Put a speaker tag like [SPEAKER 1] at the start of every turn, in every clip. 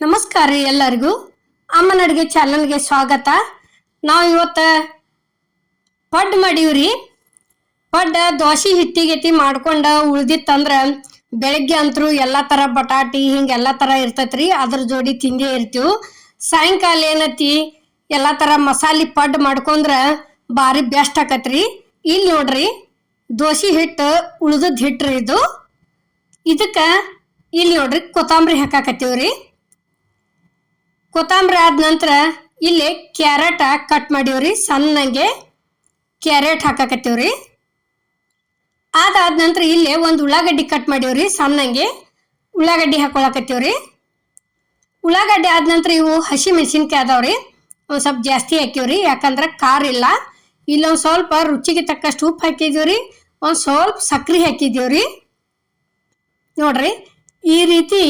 [SPEAKER 1] ನಮಸ್ಕಾರ ರೀ ಎಲ್ಲರಿಗೂ. ಅಮ್ಮನ ಅಡುಗೆ ಚಾನಲ್ಗೆ ಸ್ವಾಗತ. ನಾವು ಇವತ್ತು ಪಡ್ ಮಾಡೀವ್ರಿ ಪಡ್ಡ ದೋಸೆ ಹಿಟ್ಟಿಗೆತಿ ಮಾಡ್ಕೊಂಡ ಉಳ್ದಿತ್ತಂದ್ರೆ ಬೆಳಗ್ಗೆ ಅಂತರೂ ಎಲ್ಲ ಥರ ಬಟಾಟಿ ಹಿಂಗೆ ಎಲ್ಲ ಥರ ಇರ್ತೈತ್ರಿ ಅದ್ರ ಜೋಡಿ ತಿಂದೇ ಇರ್ತೀವಿ. ಸಾಯಂಕಾಲ ಏನತಿ ಎಲ್ಲ ಥರ ಮಸಾಲೆ ಪಡ್ ಮಾಡ್ಕೊಂಡ್ರ ಭಾರಿ ಬೆಸ್ಟ್ ಆಕತ್ರಿ ಇಲ್ಲಿ ನೋಡ್ರಿ ದೋಸೆ ಹಿಟ್ಟು ಉಳ್ದದ್ ಹಿಟ್ರಿ ಇದು. ಇದಕ್ಕೆ ಇಲ್ಲಿ ನೋಡ್ರಿ ಕೊತ್ತಂಬರಿ ಹಾಕಾಕತ್ತೀವ್ರಿ ಕೊತ್ತಂಬರಿ ಆದ ನಂತರ ಇಲ್ಲಿ ಕ್ಯಾರೆಟ್ ಕಟ್ ಮಾಡೀವ್ರಿ, ಸಣ್ಣಗೆ ಕ್ಯಾರೆಟ್ ಹಾಕಾಕತ್ತೀವ್ರಿ. ಅದಾದ ನಂತರ ಇಲ್ಲಿ ಒಂದು ಉಳ್ಳಾಗಡ್ಡಿ ಕಟ್ ಮಾಡೀವ್ರಿ, ಸಣ್ಣಗೆ ಉಳ್ಳಾಗಡ್ಡಿ ಹಾಕೊಳಕತ್ತೀವ್ರಿ. ಉಳ್ಳಾಗಡ್ಡಿ ಆದ ನಂತರ ಇವು ಹಸಿ ಮೆಣಸಿನ್ಕಾಯಿ ಅದಾವ್ರಿ, ಒಂದು ಸ್ವಲ್ಪ ಜಾಸ್ತಿ ಹಾಕಿವ್ರಿ, ಯಾಕಂದ್ರೆ ಖಾರ ಇಲ್ಲ. ಇಲ್ಲೊಂದು ಸ್ವಲ್ಪ ರುಚಿಗೆ ತಕ್ಕಷ್ಟು ಉಪ್ಪು ಹಾಕಿದೀವ್ರಿ, ಒಂದು ಸ್ವಲ್ಪ ಸಕ್ರೆ ಹಾಕಿದೀವ್ರಿ. ನೋಡ್ರಿ, ಈ ರೀತಿ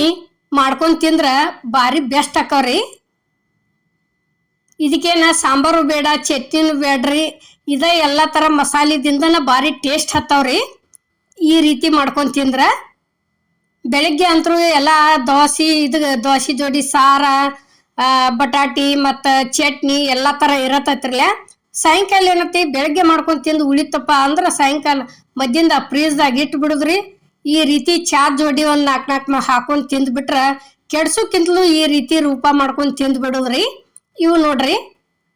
[SPEAKER 1] ಮಾಡ್ಕೊಂಡು ತಿಂದ್ರೆ ಭಾರಿ ಬೆಸ್ಟ್ ಆಕವ್ರಿ. ಇದಕ್ಕೇನ ಸಾಂಬಾರು ಬೇಡ, ಚಟ್ನಿನೂ ಬೇಡ್ರಿ, ಇದ ಎಲ್ಲ ಥರ ಮಸಾಲೆದಿಂದನೇ ಭಾರಿ ಟೇಸ್ಟ್ ಹತ್ತವ್ರಿ. ಈ ರೀತಿ ಮಾಡ್ಕೊಂಡು ತಿಂದ್ರೆ ಬೆಳಗ್ಗೆ ಅಂತರೂ ಎಲ್ಲ ದೋಸೆ, ಇದು ದೋಸೆ ಜೋಡಿ ಸಾರ ಬಟಾಟಿ ಮತ್ತು ಚಟ್ನಿ ಎಲ್ಲ ಥರ ಇರತ್ತೈತ್ರಲ್ಲ ಸಾಯಂಕಾಲ ಏನೈತಿ ಬೆಳಗ್ಗೆ ಮಾಡ್ಕೊಂಡು ತಿಂದು ಉಳಿತಪ್ಪ ಅಂದ್ರೆ ಸಾಯಂಕಾಲ ಮಧ್ಯಿಂದ ಫ್ರೀಜ್ದಾಗ ಇಟ್ಟು ಬಿಡುದ್ರಿ. ಈ ರೀತಿ ಚಾ ಜೋಡಿ ಒಂದು ನಾಲ್ಕು ನಾಲ್ಕು ಹಾಕೊಂಡು ತಿಂದ್ಬಿಟ್ರೆ ಕೆಡ್ಸೋಕ್ಕಿಂತಲೂ ಈ ರೀತಿ ರೂಪ ಮಾಡ್ಕೊಂಡು ತಿಂದು ಬಿಡುದ್ರಿ. ಇವು ನೋಡ್ರಿ.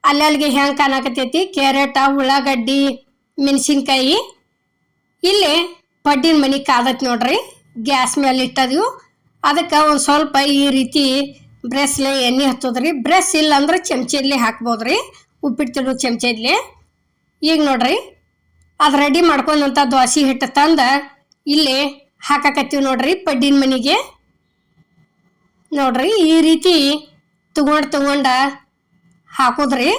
[SPEAKER 1] ಅಲ್ಲಲ್ಲಿಗೆ ಹೆಂಗೆ ಕಾಣಕತ್ತೈತಿ? ಕ್ಯಾರೆಟ, ಉಳ್ಳಾಗಡ್ಡಿ, ಮೆಣಸಿನ್ಕಾಯಿ. ಇಲ್ಲಿ ಪಡ್ಡಿನ ಮನಿ ಕಾದತ್ ನೋಡ್ರಿ. ಗ್ಯಾಸ್ ಮೇಲೆ ಇಟ್ಟದಿವು. ಅದಕ್ಕೆ ಒಂದು ಸ್ವಲ್ಪ ಈ ರೀತಿ ಬ್ರೆಸ್ಲೆ ಎಣ್ಣೆ ಹತ್ತದ್ರಿ. ಬ್ರೆಸ್ ಇಲ್ಲ ಅಂದ್ರೆ ಚಮಚಲ್ಲಿ ಹಾಕ್ಬೋದ್ರಿ. ಉಪ್ಪಿಟ್ಟು ಚಮಚಲ್ಲಿ ಈಗ ನೋಡ್ರಿ. ಅದು ರೆಡಿ ಮಾಡ್ಕೊಂಡಂಥ ದೋಸೆ ಹಿಟ್ಟು ತಂದ ಇಲ್ಲಿ ಹಾಕಕತ್ತೀವಿ ನೋಡ್ರಿ ಪಡ್ಡಿನ ಮನಿಗೆ. ನೋಡ್ರಿ ಈ ರೀತಿ ತಗೊಂಡು ತಗೊಂಡ ಹಾಕೋದ್ರಿ?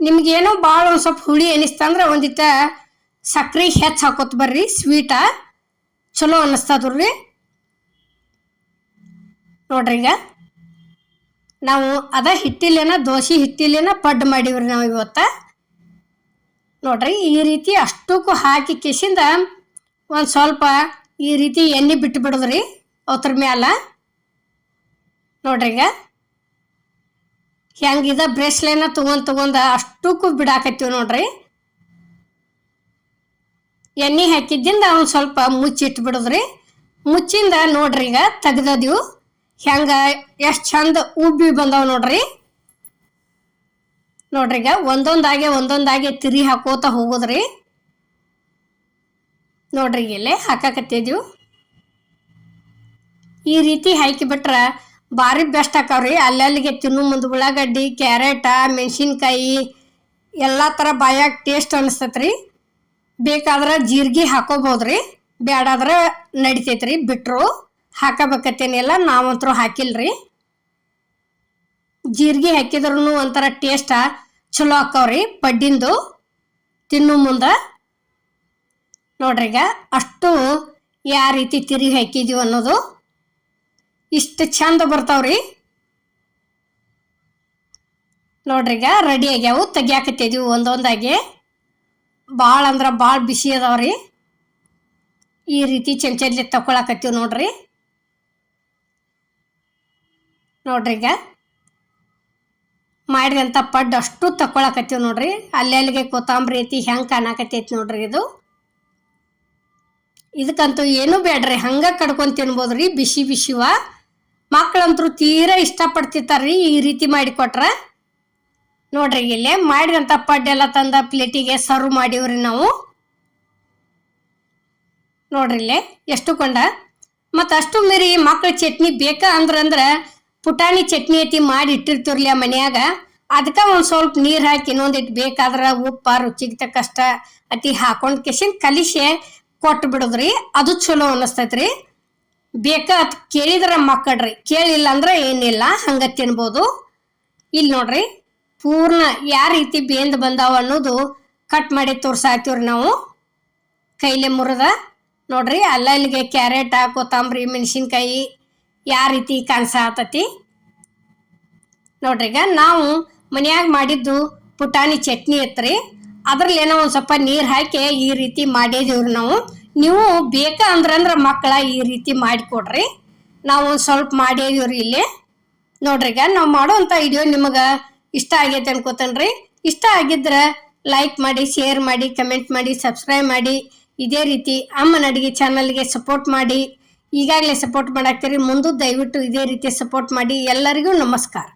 [SPEAKER 1] ನಿಮ್ಗೇನೋ ಭಾಳ ಒಂದು ಸ್ವಲ್ಪ ಹುಳಿ ಅನಿಸ್ತಂದ್ರೆ ಒಂದಿತ್ತ ಸಕ್ಕರೆ ಹೆಚ್ಚು ಹಾಕೋತ ಬರ್ರಿ ಸ್ವೀಟ ಚಲೋ ಅನ್ನಿಸ್ತದ್ರಿ ನೋಡ್ರಿ ಈಗ. ನಾವು ಅದ ಹಿಟ್ಟಿಲ್ಲೇನ, ದೋಸೆ ಹಿಟ್ಟಿಲ್ಲೇನ ಪಡ್ಡು ಮಾಡೀವ್ರಿ ನಾವು ಇವತ್ತ. ನೋಡ್ರಿ, ಈ ರೀತಿ ಅಷ್ಟಕ್ಕೂ ಹಾಕಿ ಕಿಸಿಂದ ಒಂದು ಸ್ವಲ್ಪ ಈ ರೀತಿ ಎಣ್ಣೆ ಬಿಟ್ಟು ಬಿಡೋದ್ರಿ ಅವ್ರ ಮ್ಯಾಲ. ನೋಡ್ರಿ ಈಗ. ಹೆಂಗಿದ ಬ್ರೇಸ್ಲೆನ ತಗೊಂಡ್ ತಗೊಂಡ ಅಷ್ಟಕ್ಕೂ ಬಿಡಾಕತ್ತೀವಿ ನೋಡ್ರಿ. ಎಣ್ಣೆ ಹಾಕಿದ್ದಿಂದ ಒಂದು ಸ್ವಲ್ಪ ಮುಚ್ಚಿಟ್ಟು ಬಿಡೋದ್ರಿ. ಮುಚ್ಚಿಂದ ನೋಡ್ರಿ ಈಗ ತೆಗ್ದದಿವು ಹೆಂಗ ಎಷ್ಟು ಚಂದ ಉಬ್ಬಿ ಬಂದಾವ ನೋಡ್ರಿ. ನೋಡ್ರಿ ಈಗ ಒಂದೊಂದಾಗೆ ಒಂದೊಂದಾಗೆ ತಿರಿ ಹಾಕೋತ ಹೋಗೋದ್ರಿ. ನೋಡ್ರಿ ಇಲ್ಲೇ ಹಾಕಾಕತ್ತಿದ್ವು ಈ ರೀತಿ ಹಾಕಿ ಬಿಟ್ರ ಭಾರಿ ಬೆಸ್ಟ್ ಆಕಾವ್ರಿ. ಅಲ್ಲಲ್ಲಿಗೆ ತಿನ್ನು ಮುಂದೆ ಉಳ್ಳಾಗಡ್ಡಿ, ಕ್ಯಾರೆಟ, ಮೆಣಸಿನ್ಕಾಯಿ, ಎಲ್ಲ ಥರ ಬಾಯಾಗ ಟೇಸ್ಟ್ ಅನಿಸ್ತೈತ್ರಿ ಬೇಕಾದ್ರೆ ಜೀರಿಗೆ ರೀ ಬೇಡಾದ್ರೆ ನಡಿತೈತ್ರಿ. ಬಿಟ್ರು ಹಾಕಬೇಕತ್ತೇನಿಲ್ಲ ನಾವಂತರೂ ಹಾಕಿಲ್ರಿ. ಜೀರಿಗೆ ಹಾಕಿದ್ರೂ ಒಂಥರ ಟೇಸ್ಟ ಚಲೋ ಹಾಕವ್ರಿ ಪಡ್ಡಿಂದು. ತಿನ್ನು ಮುಂದೆ. ನೋಡ್ರಿ ಈಗ ಅಷ್ಟು ಯಾವ ರೀತಿ ತಿರುಗಿ ಹಾಕಿದೀವಿ ಅನ್ನೋದು. ಇಷ್ಟು ಚಂದ ಬರ್ತಾವ್ರಿ. ನೋಡ್ರಿ ಈಗ ರೆಡಿ ಆಗ್ಯಾವು ತೆಗಿಯಾಕತ್ತಿದೀವಿ ಒಂದೊಂದಾಗಿ. ಭಾಳ ಅಂದ್ರೆ ಭಾಳ ಬಿಸಿ ಅದಾವ್ರಿ. ಈ ರೀತಿ ಚಮಚಲ್ಲಿ ತಕೊಳಕತ್ತೀವಿ ನೋಡ್ರಿ. ನೋಡ್ರಿ ಈಗ. ಮಾಡಿದಂಥ ಪಡ್ಡು ಅಷ್ಟು ತಕೊಳಕತ್ತೀವಿ ನೋಡ್ರಿ. ಅಲ್ಲೆಲ್ಲಿಗೆ ಕೊತ್ತಂಬರಿ ಐತಿ, ಹೆಂಗೆ ಕಾಣಕತ್ತೈತಿ ನೋಡ್ರಿ ಇದು. ಇದಕ್ಕಂತೂ ಏನೂ ಬೇಡ್ರಿ ಹಂಗೆ ಕಡ್ಕೊಂಡು ತಿನ್ಬೋದ್ರಿ, ಬಿಸಿ ಬಿಸಿವ. ಮಕ್ಳಂತರೂ ತೀರಾ ಇಷ್ಟಪಡ್ತಿರ್ತಾರ್ರಿ ಈ ರೀತಿ ಮಾಡಿ ಕೊಟ್ರ. ನೋಡ್ರಿ, ಇಲ್ಲೇ ಮಾಡಿದಂಥ ಪಡ್ಡೆಲ್ಲ ತಂದ ಪ್ಲೇಟಿಗೆ ಸರ್ವ್ ಮಾಡಿವ್ರಿ ನಾವು. ನೋಡ್ರಿ, ಇಲ್ಲೇ ಎಷ್ಟು ಕೊಂಡ. ಮತ್ತು ಅಷ್ಟು ಮೀರಿ ಮಕ್ಳ ಚಟ್ನಿ ಬೇಕಾ ಅಂದ್ರಂದ್ರೆ ಪುಟಾಣಿ ಚಟ್ನಿ ಐತಿ ಮಾಡಿ ಇಟ್ಟಿರ್ತೀವ್ರಲ್ಲ ಮನ್ಯಾಗ. ಅದಕ್ಕೆ ಒಂದು ಸ್ವಲ್ಪ ನೀರು ಹಾಕಿ ಇನ್ನೊಂದಿಟ್ಟು ಬೇಕಾದ್ರೆ ಉಪ್ಪ, ರುಚಿಗೆ ತಕ್ಕಷ್ಟ ಅತಿ ಹಾಕೊಂಡು ಕೆಸಿನ್ ಕಲಿಸಿ ಕೊಟ್ಟು ಬಿಡೋದ್ರಿ ಅದು ಚಲೋ ಅನ್ನಿಸ್ತೈತ್ರಿ ಬೇಕಾ ಕೇಳಿದ್ರೆ ಮಕ್ಕಳ್ರಿ. ಕೇಳಿಲ್ಲ ಅಂದ್ರೆ ಏನಿಲ್ಲ, ಹಂಗ ತಿನ್ಬೋದು. ಇಲ್ಲಿ ನೋಡ್ರಿ, ಪೂರ್ಣ ಯಾವ ರೀತಿ ಬೇಂದ್ ಬಂದಾವ ಅನ್ನೋದು ಕಟ್ ಮಾಡಿ ತೋರ್ಸಾತೀವ್ರಿ ನಾವು. ಕೈಲೆ ಮುರಿದ, ನೋಡ್ರಿ ಅಲ್ಲ ಇಲ್ಲಿಗೆ ಕ್ಯಾರೆಟ, ಕೊತ್ತಂಬರಿ, ಮೆಣಸಿನ್ಕಾಯಿ ಯಾವ ರೀತಿ ಕಾಣಿಸಾತತಿ ನೋಡ್ರಿ, ಈಗ ನಾವು ಮನ್ಯಾಗ ಮಾಡಿದ್ದು ಪುಟಾಣಿ ಚಟ್ನಿ ಇತ್ರಿ ಅದ್ರಲ್ಲಿ ಏನೋ ಒಂದು ಸ್ವಲ್ಪ ನೀರು ಹಾಕಿ ಈ ರೀತಿ ಮಾಡಿದೀವ್ರಿ ನಾವು. ನೀವು ಬೇಕಾ ಅಂದ್ರಂದ್ರೆ ಮಕ್ಕಳ ಈ ರೀತಿ ಮಾಡಿಕೊಡ್ರಿ. ನಾವು ಸ್ವಲ್ಪ ರೀ ಇಲ್ಲಿ. ನೋಡ್ರಿ ಈಗ ನಾವು ಮಾಡುವಂಥ ವಿಡಿಯೋ ನಿಮಗೆ ಇಷ್ಟ ಆಗೈತೆ ಅನ್ಕೋತೇನ್ರಿ. ಇಷ್ಟ ಆಗಿದ್ರೆ ಲೈಕ್ ಮಾಡಿ ಶೇರ್ ಮಾಡಿ ಕಮೆಂಟ್ ಮಾಡಿ ಸಬ್ಸ್ಕ್ರೈಬ್ ಮಾಡಿ. ಇದೇ ರೀತಿ ಅಮ್ಮನ ಅಡುಗೆ ಚಾನಲ್ಗೆ ಸಪೋರ್ಟ್ ಮಾಡಿ. ಈಗಾಗಲೇ ಸಪೋರ್ಟ್ ಮಾಡಾಕ್ತೀರಿ. ಮುಂದೆ ದಯವಿಟ್ಟು ಇದೇ ರೀತಿ ಸಪೋರ್ಟ್ ಮಾಡಿ. ಎಲ್ಲರಿಗೂ ನಮಸ್ಕಾರ.